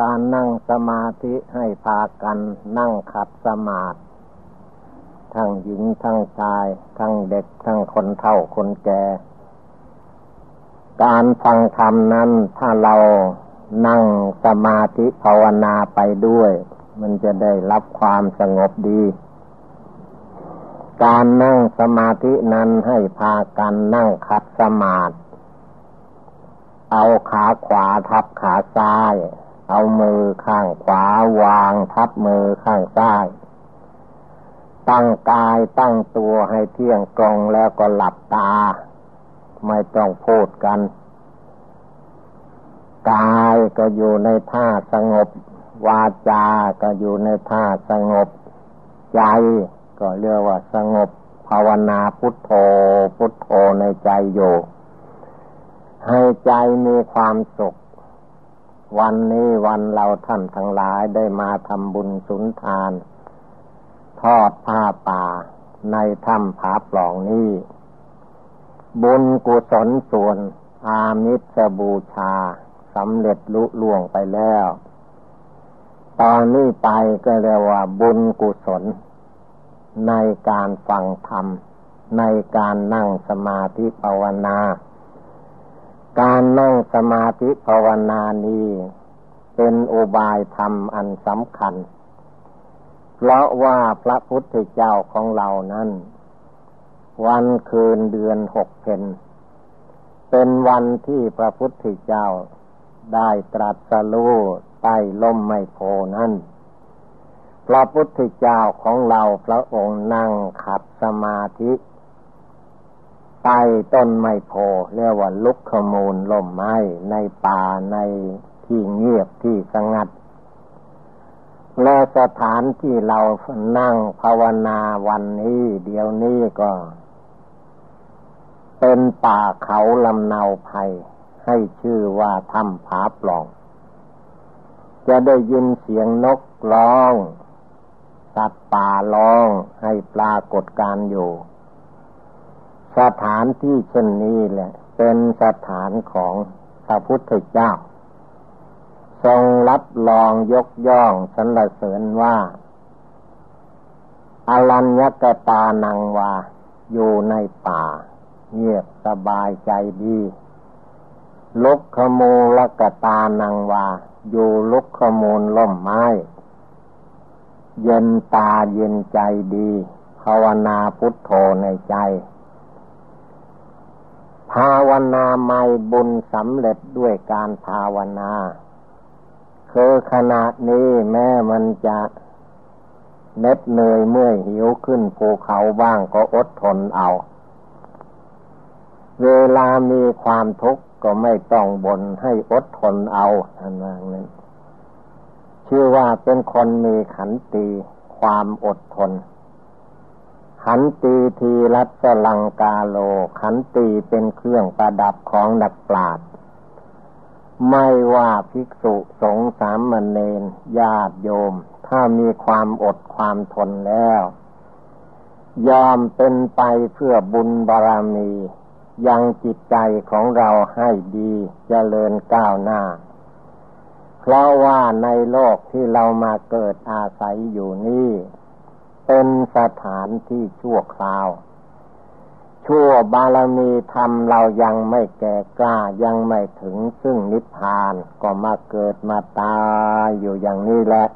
การนั่งสมาธิให้พากันนั่งขัดสมาธิทั้งหญิงทั้งชาย ทั้งเด็ก ทั้งคนเฒ่าคนแก่ การฟังธรรมนั้นถ้าเรานั่งสมาธิภาวนาไปด้วย มันจะได้รับความสงบดี การนั่งสมาธินั้นให้พากันนั่งขัดสมาธิเอาขาขวาทับขาซ้าย เอามือข้างขวาวางทับมือข้างซ้าย ตั้งกายตั้งตัวให้เที่ยงตรงแล้วก็หลับตา ไม่ต้องพูดกัน กายก็อยู่ในท่าสงบ วาจาก็อยู่ในท่าสงบ ใจก็เรียกว่าสงบ ภาวนาพุทโธ พุทโธในใจอยู่ ให้ใจมีความสุข วันนี้วันเราท่านทั้งหลายได้มาทำบุญสุนทาน ทอดผ้าป่าในถ้ำผาปล่องนี้ บุญกุศลส่วน อามิสบูชาสำเร็จลุล่วงไปแล้ว ตอนนี้ไปก็เรียกว่าบุญกุศล ในการฟังธรรม ในการนั่งสมาธิภาวนา การนั่งสมาธิภาวนานี้ เป็นอุบายธรรมอันสำคัญ เพราะว่าพระพุทธเจ้าของเรานั้น วันคืนเดือนหกเพนเป็นวันที่พระพุทธเจ้าได้ตรัสรู้ใต้ล่มไมโพนั้นพระพุทธเจ้าของเราพระองค์นั่งขัดสมาธิ ใต้ต้นไม้โพเรียกว่าลุกขมูลล่มไม้ในป่าในที่เงียบที่สงัด และสถานที่เรานั่งภาวนาวันนี้เดี๋ยวนี้ก็ เป็นป่าเขาลำเนาภัย ให้ชื่อว่าถ้ำผาปล่อง จะได้ยินเสียงนกร้อง สัตว์ป่าร้องให้ปรากฏการอยู่ สถานที่เช่นนี้แหละ เป็นสถานของพระพุทธเจ้า ทรงรับรองยกย่องสรรเสริญว่าอรัญญกตานังวา อยู่ในป่า เงียบสบายใจดีลุกขมูลกตานังวา อยู่ลุกขมูลล่มไม้ เย็นตาเย็นใจดี ภาวนาพุทโธในใจ ภาวนาไม่บุญสำเร็จด้วยการภาวนา คือขณะนี้แม้มันจะเน็ดเหนื่อยเมื่อยหิวขึ้นภูเขาบ้างก็อดทนเอา เวลามีความทุกข์ก็ไม่ต้องบ่นให้อดทนเอาอันนั้น ชื่อว่าเป็นคนมีขันติความอดทน ขันตีทีรัสลังกาโล ขันตีเป็นเครื่องประดับของนักปราชญ์ไม่ว่าภิกษุสงฆ์สามเณรญาติโยม ถ้ามีความอดความทนแล้ว ยอมเป็นไปเพื่อบุญบารรมี ยังจิตใจของเราให้ดีจเจริญก้าวหน้า เพราะว่าในโลกที่เรามาเกิดอาศัยอยู่นี้ เป็นสถานที่ชั่วคราว ชั่วบารมีธรรมเรายังไม่แก่กล้ายังไม่ถึงซึ่งนิพพานก็มาเกิดมาตายอยู่อย่างนี้แหละ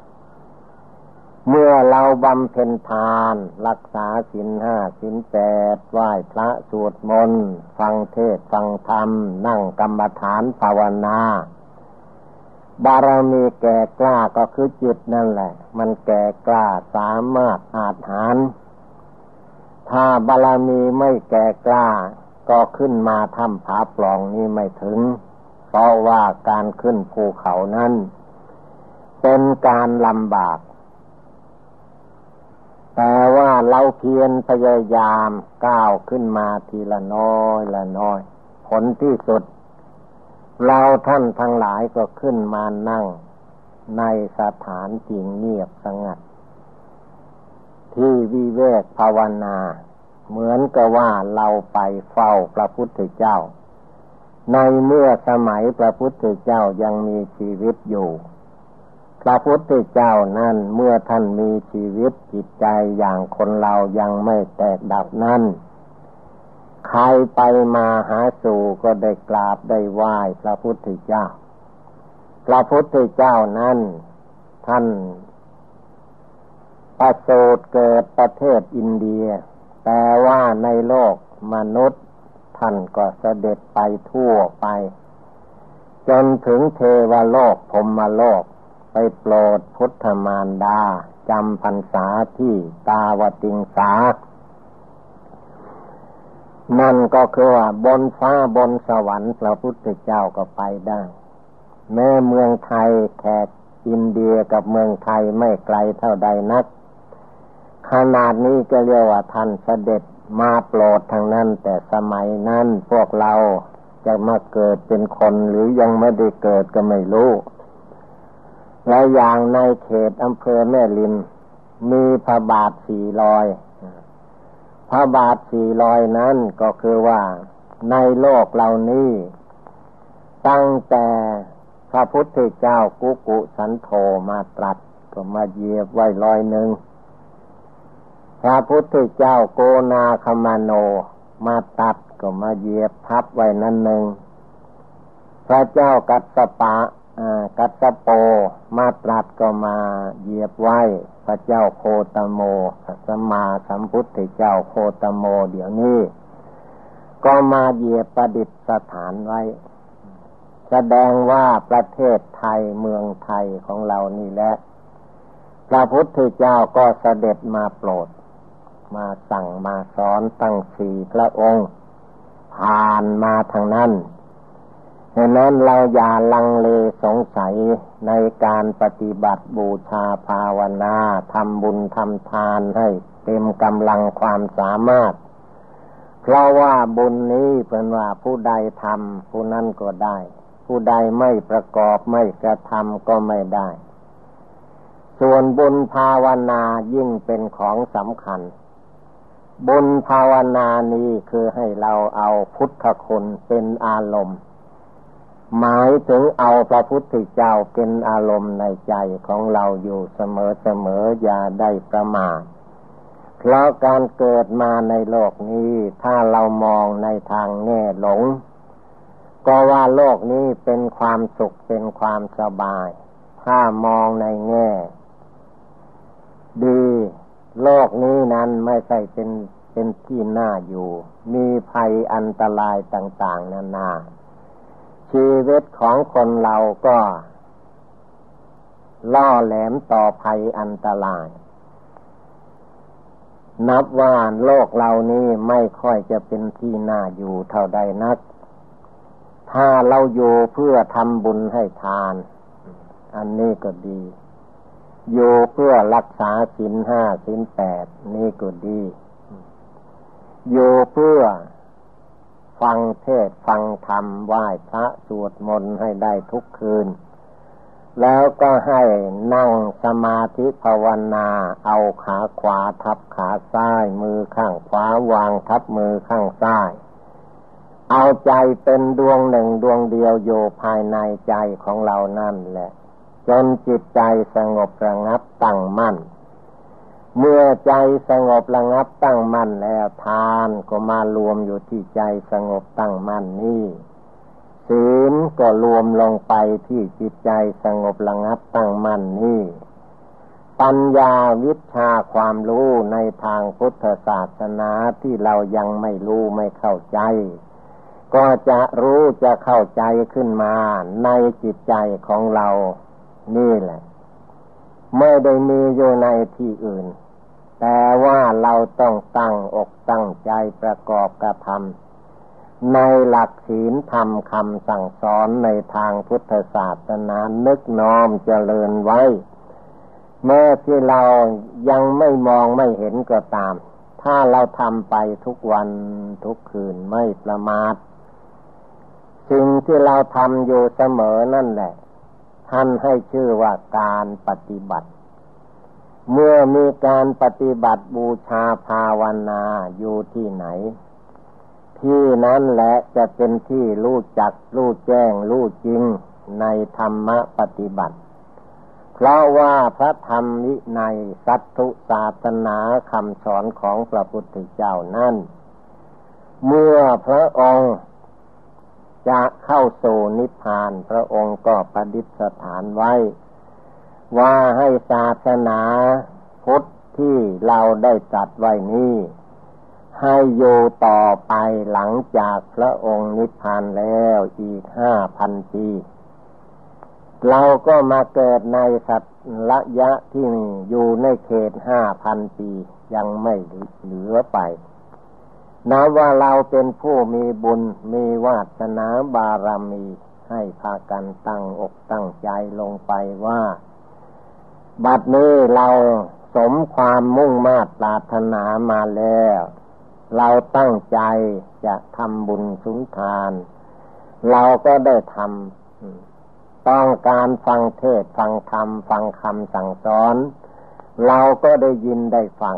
เมื่อเราบำเพ็ญทาน รักษาศีลห้าศีลแปดไหว้พระสวดมนต์ ฟังเทศฟังธรรม นั่งกรรมฐานภาวนา บารมีแก่กล้าก็คือจิตนั่นแหละ มันแก่กล้าสามารถอาจหารถ้าบารมีไม่แก่กล้า ก็ขึ้นมาทำผาปล่องนี้ไม่ถึง เพราะว่าการขึ้นภูเขานั้น เป็นการลำบาก แต่ว่าเราเพียรพยายามก้าวขึ้นมาทีละน้อยละน้อย ผลที่สุด เราท่านทั้งหลายก็ขึ้นมานั่ง ในสถานจริงเงียบสงัด ที่วิเวกภาวนา เหมือนกับว่าเราไปเฝ้าพระพุทธเจ้า ในเมื่อสมัยพระพุทธเจ้ายังมีชีวิตอยู่ พระพุทธเจ้านั้นเมื่อท่านมีชีวิตจิตใจอย่างคนเรายังไม่แตกดับนั้น ใครไปมาหาสู่ก็ได้กราบได้ไหว้พระพุทธเจ้า พระพุทธเจ้านั้น ท่านประสูติเกิดประเทศอินเดีย แต่ว่าในโลกมนุษย์ ท่านก็เสด็จไปทั่วไป จนถึงเทวโลกพรมโลก ไปโปรดพุทธมารดาจำพรรษาที่ตาวติงสา นั่นก็คือว่าบนฟ้าบนสวรรค์พระพุทธเจ้าก็ไปได้ แม้เมืองไทยแขกอินเดียกับเมืองไทยไม่ไกลเท่าใดนัก ขนาดนี้ก็เรียกว่าท่านเสด็จมาโปรดทางนั้น แต่สมัยนั้นพวกเราจะมาเกิดเป็นคนหรือยังไม่ได้เกิดก็ไม่รู้ และอย่างในเขตอำเภอแม่ลินมีพระบาทสี่ลอย พระบาทสี่ลอยนั้นก็คือว่าในโลกเหล่านี้ ตั้งแต่พระพุทธเจ้ากุกุสันโธมาตรัสก็มาเยียบไว้ลอยหนึ่ง พระพุทธเจ้าโกนาคมาโนมาตัดก็มาเยียบทับไว้นั่นหนึ่ง พระเจ้ากัสปะกัสโปมาตรัสก็มาเยียบไว้ พระเจ้าโคตโมสัมมาสัมพุทธเจ้าโคตโมเดี๋ยวนี้ ก็มาเหยียบประดิษฐานไว้ แสดงว่าประเทศไทยเมืองไทยของเรานี่แหละพระพุทธเจ้าก็เสด็จมาโปรด มาสั่งมาสอนตั้งสี่พระองค์ ผ่านมาทางนั้น ฉะนั้นเราอย่าลังเลสงสัยในการปฏิบัติบูชาภาวนาทำบุญทำทานให้เต็มกำลังความสามารถ เพราะว่าบุญนี้เป็นว่าผู้ใดทำผู้นั้นก็ได้ ผู้ใดไม่ประกอบไม่กระทำก็ไม่ได้ ส่วนบุญภาวนายิ่งเป็นของสำคัญบุญภาวนานี้คือให้เราเอาพุทธคุณเป็นอารมณ์ หมายถึงเอาพระพุทธเจ้าเป็นอารมณ์ในใจของเราอยู่เสมอเสมออย่าได้ประมาทเพราะการเกิดมาในโลกนี้ ถ้าเรามองในทางแง่หลง ก็ว่าโลกนี้เป็นความสุขเป็นความสบาย ถ้ามองในแง่ ดี โลกนี้นั้นไม่ใช่เป็นเป็นที่น่าอยู่ มีภัยอันตรายต่าง ๆ นานานา ชีวิตของคนเราก็ ล่อแหลมต่อภัยอันตราย นับว่าโลกเรานี้ไม่ค่อยจะเป็นที่น่าอยู่เท่าใดนัก ถ้าเราอยู่เพื่อทำบุญให้ทาน อันนี้ก็ดี อยู่เพื่อรักษาสินห้าสินแปดนี่ก็ดี อยู่เพื่อ ฟังเทศฟังธรรมไหว้พระสวดมนต์ให้ได้ทุกคืน แล้วก็ให้นั่งสมาธิภาวนา เอาขาขวาทับขาซ้าย มือข้างขวาวางทับมือข้างซ้ายเอาใจเป็นดวงหนึ่งดวงเดียวอยู่ภายในใจของเรานั่นแหละ จนจิตใจสงบระงับตั้งมั่น เมื่อใจสงบระงับตั้งมั่นแล้วทานก็มารวมอยู่ที่ใจสงบตั้งมั่นนี่ศีลก็รวมลงไปที่จิตใจสงบระงับตั้งมั่นนี่ปัญญาวิชาความรู้ในทางพุทธศาสนาที่เรายังไม่รู้ไม่เข้าใจ ก็จะรู้จะเข้าใจขึ้นมาในจิตใจของเรานี่แหละ ไม่ได้มีอยู่ในที่อื่น แต่ว่าเราต้องตั้งอกตั้งใจประกอบกระทำในหลักศีลธรรมคำสั่งสอนในทางพุทธศาสนานึกน้อมเจริญไว้ เมื่อที่เรายังไม่มองไม่เห็นก็ตาม ถ้าเราทำไปทุกวันทุกคืนไม่ประมาทสิ่งที่เราทำอยู่เสมอนั่นแหละ ท่านให้ชื่อว่าการปฏิบัติ เมื่อมีการปฏิบัติบูชาภาวนาอยู่ที่ไหน ที่นั้นแหละจะเป็นที่รู้จักรู้แจ้งรู้จริงในธรรมปฏิบัติ เพราะว่าพระธรรมวินัยสัตถุศาสนาคำสอนของพระพุทธเจ้านั้นเมื่อพระองค์จะเข้าสู่นิพพานพระองค์ก็ประดิษฐานไว้ ว่าให้ศาสนาพุทธที่เราได้จัดไว้นี้ ให้อยู่ต่อไปหลังจากพระองค์นิพพานแล้วอีกห้าพันปี เราก็มาเกิดในสัตระยะที่อยู่ในเขตห้าพันปียังไม่เหลือไปนับว่าเราเป็นผู้มีบุญมีวาสนาบารมีให้พากันตั้งอกตั้งใจลงไปว่า บัดนี้เราสมความมุ่งมา่ปรารถนามาแล้ว เราตั้งใจจะทำบุญสุนทาน เราก็ได้ทำต้องการฟังเทศฟังธรรมฟังคำสั่งสอน เราก็ได้ยินได้ฟัง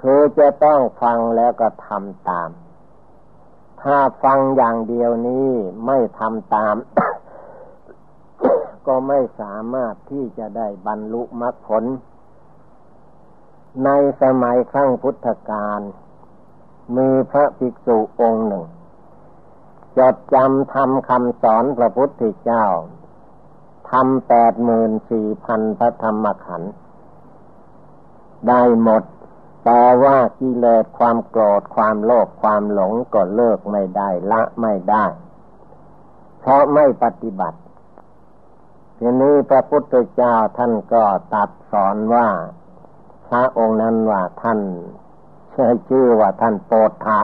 คือจะต้องฟังแล้วก็ทำตาม ถ้าฟังอย่างเดียวนี้ไม่ทำตาม ก็ไม่สามารถที่จะได้บรรลุมรรคผล ในสมัยครั้งพุทธกาลมีพระภิกษุองค์หนึ่ง จดจำทำคำสอนพระพุทธเจ้าทำแปดหมื่นสี่พันพระธรรมขันธ์ได้หมดแต่ว่ากิเลสความโกรธความโลภความหลงก็เลิกไม่ได้ละไม่ได้ เพราะไม่ปฏิบัติ ทีนี้พระพุทธเจ้าท่านก็ตัดสอนว่า พระองค์นั้นว่าท่านใช้ชื่อว่าท่านโปธะ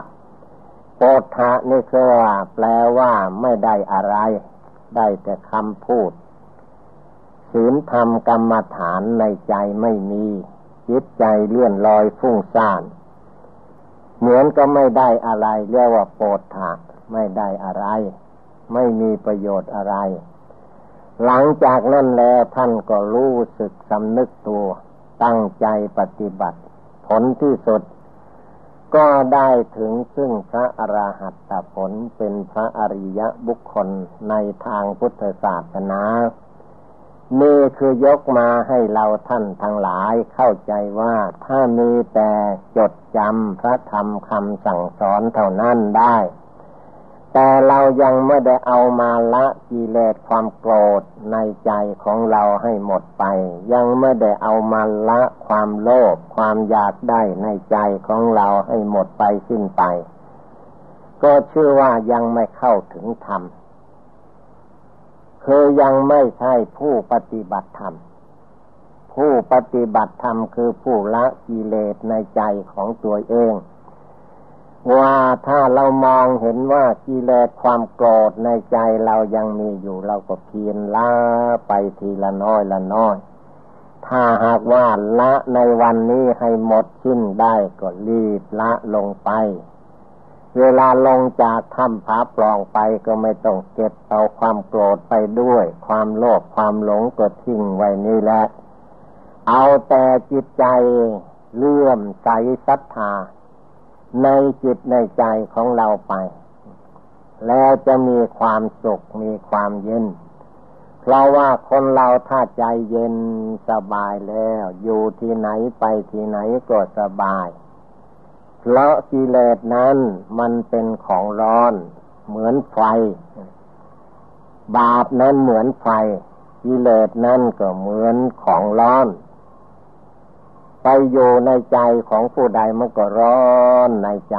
โปธะนี่คือว่าแปลว่าไม่ได้อะไร ได้แต่คำพูดศีลธรรมกรรมฐานในใจไม่มีจิตใจเลื่อนลอยฟุ้งซ่าน เหมือนก็ไม่ได้อะไรเรียกว่าโปรดถาไม่ได้อะไร ไม่มีประโยชน์อะไร หลังจากนั้นแล้วท่านก็รู้สึกสำนึกตัว ตั้งใจปฏิบัติ ผลที่สุด ก็ได้ถึงซึ่งพระอราหัตผลเป็นพระอริยบุคคลในทางพุทธศาสนานี่คือยกมาให้เราท่านทั้งหลายเข้าใจว่าถ้ามีแต่จดจำพระธรรมคำสั่งสอนเท่านั้นได้ แต่เรายังไม่ได้เอามาละกิเลสความโกรธในใจของเราให้หมดไป ยังไม่ได้เอามาละความโลภความอยากได้ในใจของเราให้หมดไปสิ้นไป ก็ชื่อว่ายังไม่เข้าถึงธรรมคือยังไม่ใช่ผู้ปฏิบัติธรรม ผู้ปฏิบัติธรรมคือผู้ละกิเลสในใจของตัวเอง ว่าถ้าเรามองเห็นว่ากิเลสความโกรธในใจเรายังมีอยู่เราก็เพียรละไปทีละน้อยละน้อย ถ้าหากว่าละในวันนี้ให้หมดสิ้นได้ก็รีบละลงไป เวลาลงจากถ้ำผาปล่องไปก็ไม่ต้องเก็บเอาความโกรธไปด้วย ความโลภความหลงก็ทิ้งไว้นี่แหละ เอาแต่จิตใจเลื่อมใสศรัทธา ในจิตในใจของเราไป แล้วจะมีความสุขมีความเย็น เพราะว่าคนเราถ้าใจเย็นสบายแล้ว อยู่ที่ไหนไปที่ไหนก็สบาย เพราะกิเลสนั้นมันเป็นของร้อน เหมือนไฟ บาปนั้นเหมือนไฟกิเลสนั้นก็เหมือนของร้อน ไปอยู่ในใจของผู้ใดมันก็ร้อนในใจ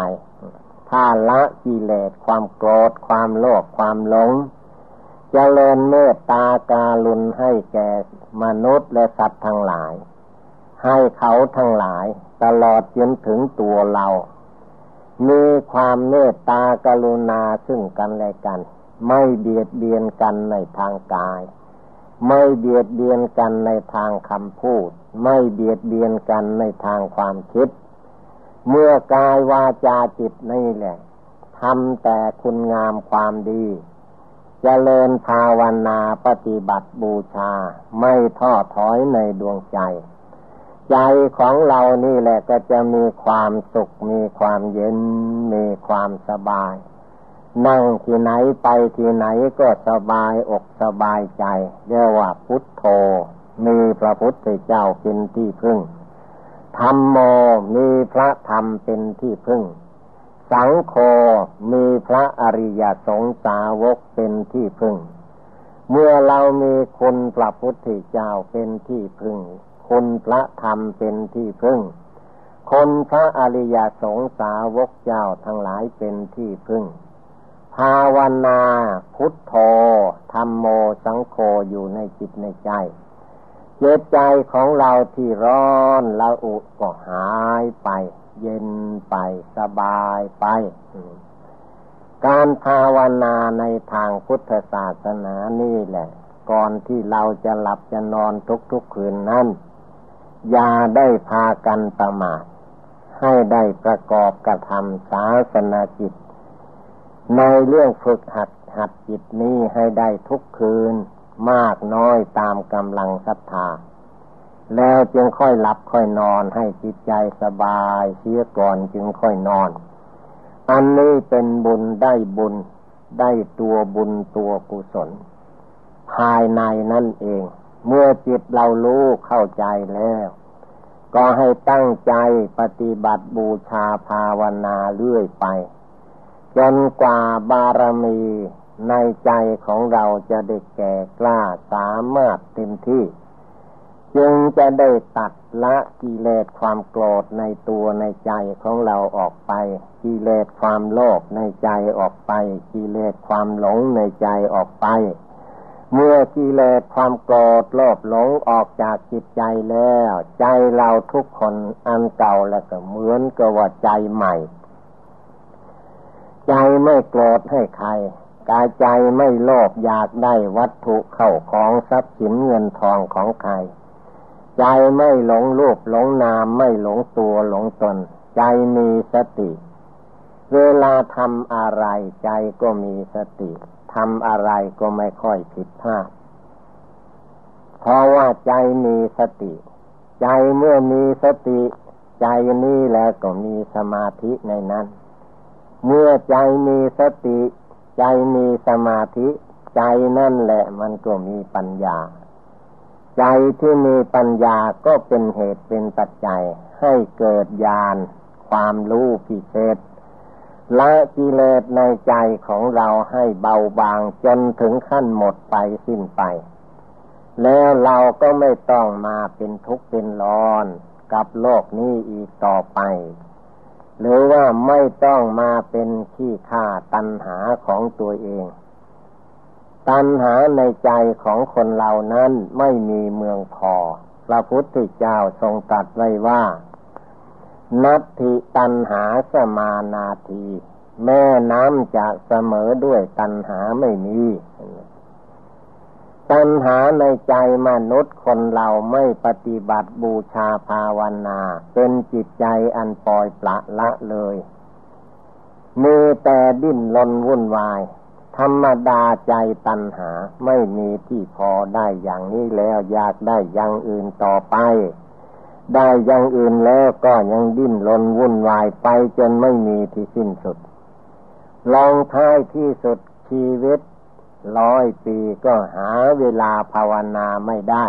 ถ้าละกิเลสความโกรธความโลภความหลงจเจริญเมตตาการุณให้แก่มนุษย์และสัตว์ทั้งหลาย ให้เขาทั้งหลาย ตลอดจนถึงตัวเรา มีความเมตตากรุณาซึ่งกันและกัน ไม่เบียดเบียนกันในทางกาย ไม่เบียดเบียนกันในทางคำพูด ไม่เบียดเบียนกันในทางความคิด เมื่อกายวาจาจิตนี่แหละทำแต่คุณงามความดีจเจริญภาวนาปฏิบัติบูชา ไม่ท้อถอยในดวงใจ ใจของเรานี่แหละก็จะมีความสุข มีความเย็น มีความสบาย นั่งที่ไหนไปที่ไหนก็สบายอกสบายใจเรียกว่าพุทโธ มีพระพุทธเจ้าเป็นที่พึ่ง ธรรมโมมีพระธรรมเป็นที่พึ่ง สังโฆมีพระอริยสงสาวกเป็นที่พึ่ง เมื่อเรามีคุณพระพุทธเจ้าเป็นที่พึ่ง คุณพระธรรมเป็นที่พึ่งคนพระอริยสงสาวกเจ้าทั้งหลายเป็นที่พึ่ง ภาวนาพุทโธธรรมโมสังโฆอยู่ในจิตในใจเจตใจของเราที่ร้อนละอุก็หายไป เย็นไปสบายไป การภาวนาในทางพุทธศาสนานี่แหละ ก่อนที่เราจะหลับจะนอนทุกๆคืนนั้นอย่าได้พากันประมาทให้ได้ประกอบกระทำศาสนาจิต ในเรื่องฝึกหัดหัดจิตนี้ให้ได้ทุกคืน มากน้อยตามกำลังศรัทธา แล้วจึงค่อยหลับค่อยนอนให้จิตใจสบายเสียก่อนจึงค่อยนอน อันนี้เป็นบุญได้บุญได้ตัวบุญตัวกุศล ภายในนั่นเอง เมื่อจิตเรารู้เข้าใจแล้ว ก็ให้ตั้งใจปฏิบัติบูชาภาวนาเรื่อยไป จนกว่าบารมีในใจของเราจะได้แก่กล้าสามารถเต็มที่ จึงจะได้ตัดละกิเลสความโกรธในตัวในใจของเราออกไป กิเลสความโลภในใจออกไป กิเลสความหลงในใจออกไป เมื่อกิเลสความโกรธโลภหลงออกจากจิตใจแล้ว ใจเราทุกคนอันเก่าแล้วก็เหมือนกับว่าใจใหม่ ใจไม่โกรธให้ใคร กายใจไม่โลภอยากได้วัตถุเข้าของทรัพย์สินเงินทองของใคร ใจไม่หลงรูปหลงนามไม่หลงตัวหลงตน ใจมีสติ เวลาทำอะไรใจก็มีสติทำอะไรก็ไม่ค่อยผิดพลาดเพราะว่าใจมีสติ ใจเมื่อมีสติ ใจนี้แล้วก็มีสมาธิในนั้น เมื่อใจมีสติ ใจมีสมาธิ ใจนั่นแหละมันก็มีปัญญา ใจที่มีปัญญาก็เป็นเหตุเป็นปัจจัย ให้เกิดญาณความรู้พิเศษละกิเลสในใจของเราให้เบาบางจนถึงขั้นหมดไปสิ้นไป แล้วเราก็ไม่ต้องมาเป็นทุกข์เป็นร้อนกับโลกนี้อีกต่อไป หรือว่าไม่ต้องมาเป็นขี้ข้าตัณหาของตัวเอง ตัณหาในใจของคนเหล่านั้นไม่มีเมืองพอ พระพุทธเจ้าทรงตรัสไว้ว่า นัตถิตัณหาสมานาที แม่น้ำจะเสมอด้วยตัณหาไม่มี ปัญหาในใจมนุษย์คนเราไม่ปฏิบัติบูชาภาวนา เป็นจิตใจอันปล่อยปละละเลยมีแต่ดิ้นรนวุ่นวาย ธรรมดาใจตัณหาไม่มีที่พอได้อย่างนี้แล้วอยากได้อย่างอื่นต่อไป ได้อย่างอื่นแล้วก็ยังดิ้นรนวุ่นวายไปจนไม่มีที่สิ้นสุด ลองท้ายที่สุดชีวิต ร้อยปีก็หาเวลาภาวนาไม่ได้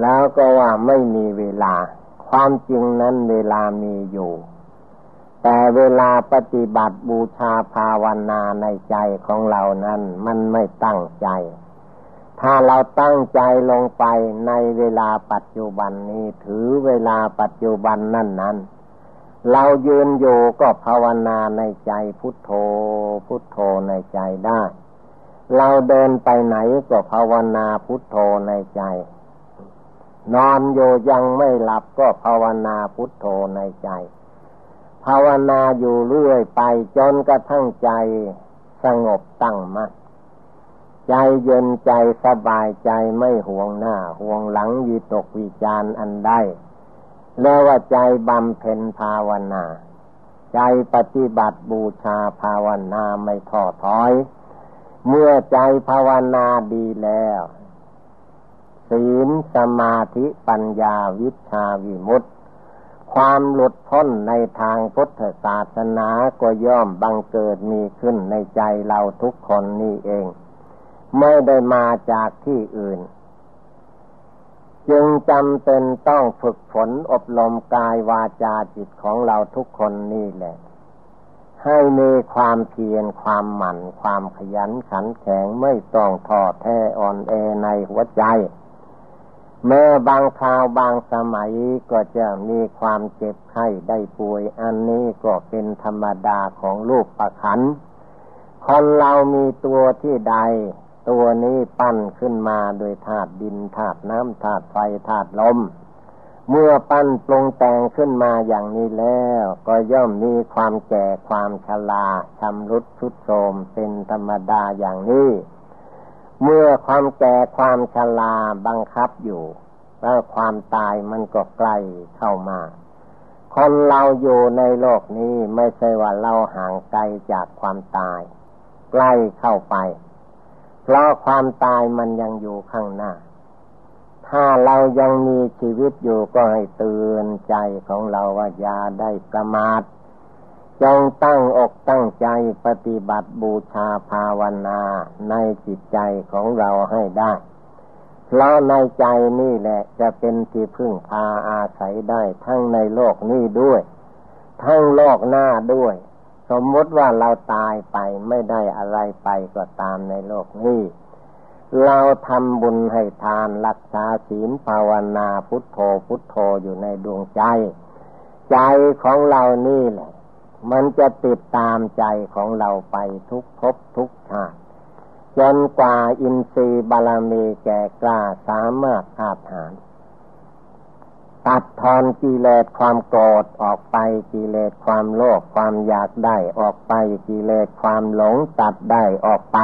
แล้วก็ว่าไม่มีเวลา ความจริงนั้นเวลามีอยู่ แต่เวลาปฏิบัติบูชาภาวนาในใจของเรานั้นมันไม่ตั้งใจ ถ้าเราตั้งใจลงไปในเวลาปัจจุบันนี้ถือเวลาปัจจุบันนั่นนั้นเรายืนอยู่ก็ภาวนาในใจพุทโธ พุทโธในใจได้ เราเดินไปไหนก็ภาวนาพุทโธในใจ นอนอยู่ยังไม่หลับก็ภาวนาพุทโธในใจ ภาวนาอยู่เรื่อยไปจนกระทั่งใจสงบตั้งมัน่นใจเย็นใจสบายใจไม่ห่วงหน้า ห่วงหลังยีตกวิจารอันใดแล้วว่าใจบำเพ็ญภาวนา ใจปฏิบัติบูชาภาวนาไม่ท้อถอย เมื่อใจภาวนาดีแล้ว ศีลสมาธิปัญญาวิชาวิมุตติ ความหลุดพ้นในทางพุทธศาสนาก็ย่อมบังเกิดมีขึ้นในใจเราทุกคนนี่เอง ไม่ได้มาจากที่อื่น จึงจำเป็นต้องฝึกฝนอบรมกายวาจาจิตของเราทุกคนนี่แหละ ให้มีความเพียรความหมั่น ความขยันขันแข็งไม่ต้องท้อแท้อ่อนแอในหัวใจแม้บางคราวบางสมัยก็จะมีความเจ็บไข้ได้ป่วย อันนี้ก็เป็นธรรมดาของลูกประคัน คนเรามีตัวที่ใด ตัวนี้ปั้นขึ้นมาโดยธาตุดินธาตุน้ำธาตุไฟธาตุลม เมื่อปั้นปรุงแต่งขึ้นมาอย่างนี้แล้ว ก็ย่อมมีความแก่ความชราชำรุดชุดโทรมเป็นธรรมดาอย่างนี้ เมื่อความแก่ความชราบังคับอยู่ แล้วความตายมันก็ใกล้เข้ามา คนเราอยู่ในโลกนี้ไม่ใช่ว่าเราห่างไกลจากความตาย ใกล้เข้าไป เพราะความตายมันยังอยู่ข้างหน้า ถ้าเรายังมีชีวิตอยู่ก็ให้เตือนใจของเราว่าอย่าได้ประมาทจงตั้งอกตั้งใจปฏิบัติบูชาภาวนาในจิตใจของเราให้ได้เพราะในใจนี่แหละจะเป็นที่พึ่งพาอาศัยได้ทั้งในโลกนี้ด้วย ทั้งโลกหน้าด้วย สมมติว่าเราตายไปไม่ได้อะไรไปก็ตามในโลกนี้ เราทำบุญให้ทานรักษาศีลภาวนาพุทโธพุทโธอยู่ในดวงใจ ใจของเรานี่แหละ มันจะติดตามใจของเราไปทุกภพทุกชาติจนกว่าอินทรีย์บาลมีแก่กล้าสามารถอาถานตัดทอนกิเลสความโกรธออกไปกิเลสความโลภความอยากได้ออกไปกิเลสความหลงตัดได้ออกไป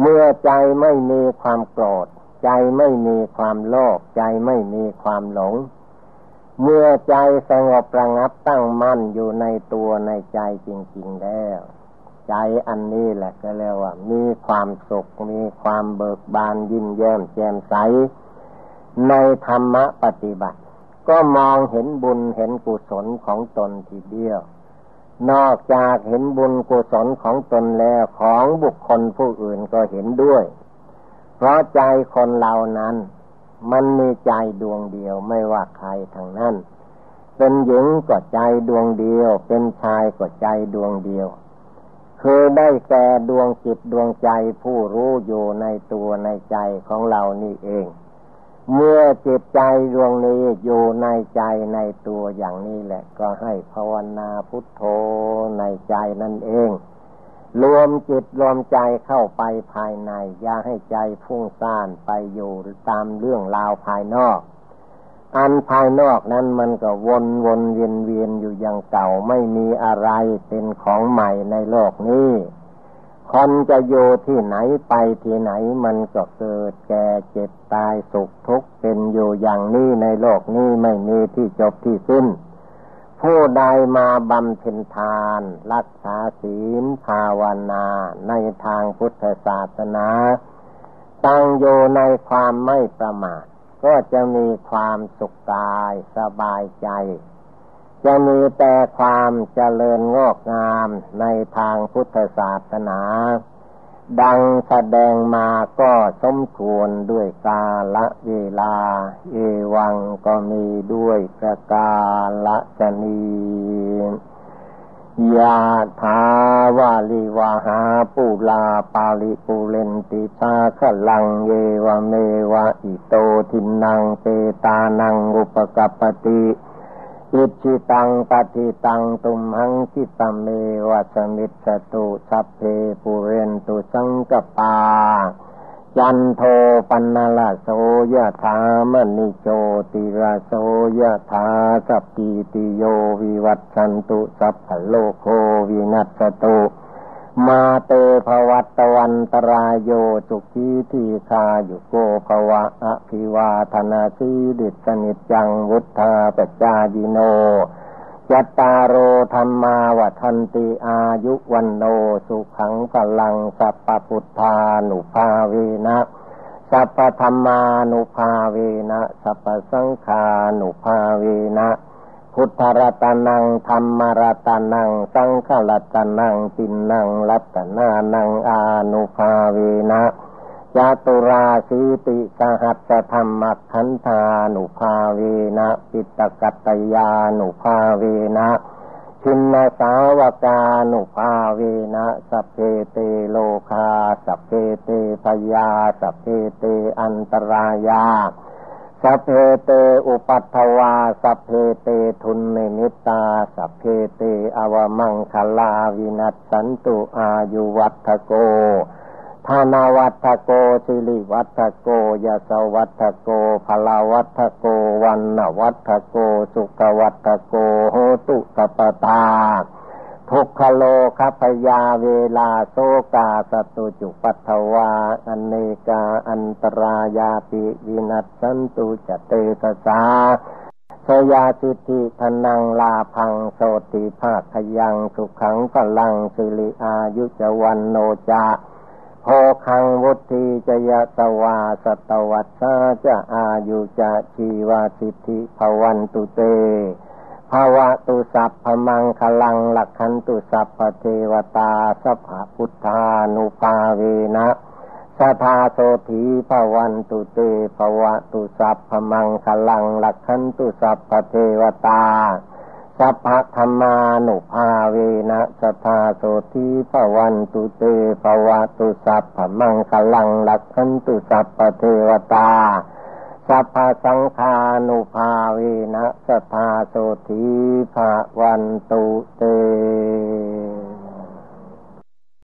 เมื่อใจไม่มีความโกรธ ใจไม่มีความโลภใจไม่มีความหลง เมื่อใจสงบระงับตั้งมั่นอยู่ในตัวในใจจริง ๆแล้ว ใจอันนี้แหละก็เรียกว่า มีความสุข มีความเบิกบานยิ้มแย้มแจ่มใส ในธรรมปฏิบัติ ก็มองเห็นบุญเห็นกุศลของตนทีเดียว นอกจากเห็นบุญกุศลของตนแล้วของบุคคลผู้อื่นก็เห็นด้วย เพราะใจคนเรานั้น มันมีใจดวงเดียวไม่ว่าใครทางนั้น เป็นหญิงก็ใจดวงเดียว เป็นชายก็ใจดวงเดียว คือได้แก่ดวงจิตดวงใจผู้รู้อยู่ในตัวในใจของเรานี่เอง เมื่อจิตใจดวงนี้อยู่ในใจในตัวอย่างนี้แหละ ก็ให้ภาวนาพุทโธในใจนั่นเอง รวมจิตรวมใจเข้าไปภายใน อย่าให้ใจฟุ้งซ่านไปอยู่ตามเรื่องราวภายนอก อันภายนอกนั้นมันก็วนวนเวียนเวียนอยู่อย่างเก่าไม่มีอะไรเป็นของใหม่ในโลกนี้ คนจะอยู่ที่ไหนไปที่ไหนมันก็เกิดแก่เจ็บตายสุขทุกข์เป็นอยู่อย่างนี้ในโลกนี้ไม่มีที่จบที่สิ้น ผู้ใดมาบำเพ็ญทาน รักษาศีลภาวนาในทางพุทธศาสนา ตั้งอยู่ในความไม่ประมาทก็จะมีความสุขกายสบายใจ จะมีแต่ความเจริญงอกงามในทางพุทธศาสนา ดังแสดงมาก็สมควรด้วยกาละเวลา เอวังก็มีด้วยประกาละชนียาทาวาลิวาหาปูลาปาลิปูเลนติชาขลังเยวเมวะอิโตทินังเปตานังอุปกัปติ อิจิตังปฏิตังตุมหังคิตเมวัสมิตสตุสัพเพปุเรนตุสังกปา จันโทปันนละโสยธามณิโจติระโสยธาสัพพิติโยวิวัตสันตุสัพพโลโควินัสตุ มาเตภวัตวันตรายโยจุกีทีคาอยู่โกภวะอภิวาธนาสีดิสนิจังวุฒาปจายิโนจัตตารโอธรรมาวัันติอายุวันโนสุขังพลังสัพพุทธานุภาเวนะสัพธรรมานุภาเวนะสัพสังฆานุภาเวนะ พุทธรัตนังธรรมรัตนัง สังฆรัตนังจินนังรัตนานังอานุภาเวนะจตุราสีติสหัสธรรมขันธานุภาเวนะปิตกัตยานุภาเวนะชินนาสาวกานุภาเวนะสัพเพเตโลคาสัพเพเตพยาสัพเพเตอันตรายา สัพเพเตอุปัตถวา สัพเพเตทุนเนมิตา สัพเพเตอวมังคลาวินัสสันตุอายุวัตโกธานาวัตโกสิริวัตโกยาสวัตโกพลาวัตโกวันนวัตโก สุขวัตโกโหตุตปตา ทุกขโลคัพยาเวลาโซกาสตุจุปัทวาอเนกาอันตรายาปิวินัสสันตุจเตสสาสยาสิทธิธนังลาพังโสติภาคยังสุขังพลังสิริอายุจวันโนจาโพคังวุธีจยะตวาสตวัตสาจะอายุจะชีวาสิทธิภวันตุเต ภาวะตุสัพพมังคลังหลักขันตุสัพพเทวตาสัพพพุทธานุภาเวนะสัทาโสธีภวันตุเตภาวะตุสัพพมังคลังหลักขันตุสัพพเทวตาสัพพธรรมานุภาเวนะสัทาโสธีภวันตุเตภาวะตุสัพพมังคลังหลักขันตุสัพพเทวตา สัพพสังฆานุภาเวนะสัทาโสธีภะวันตุเต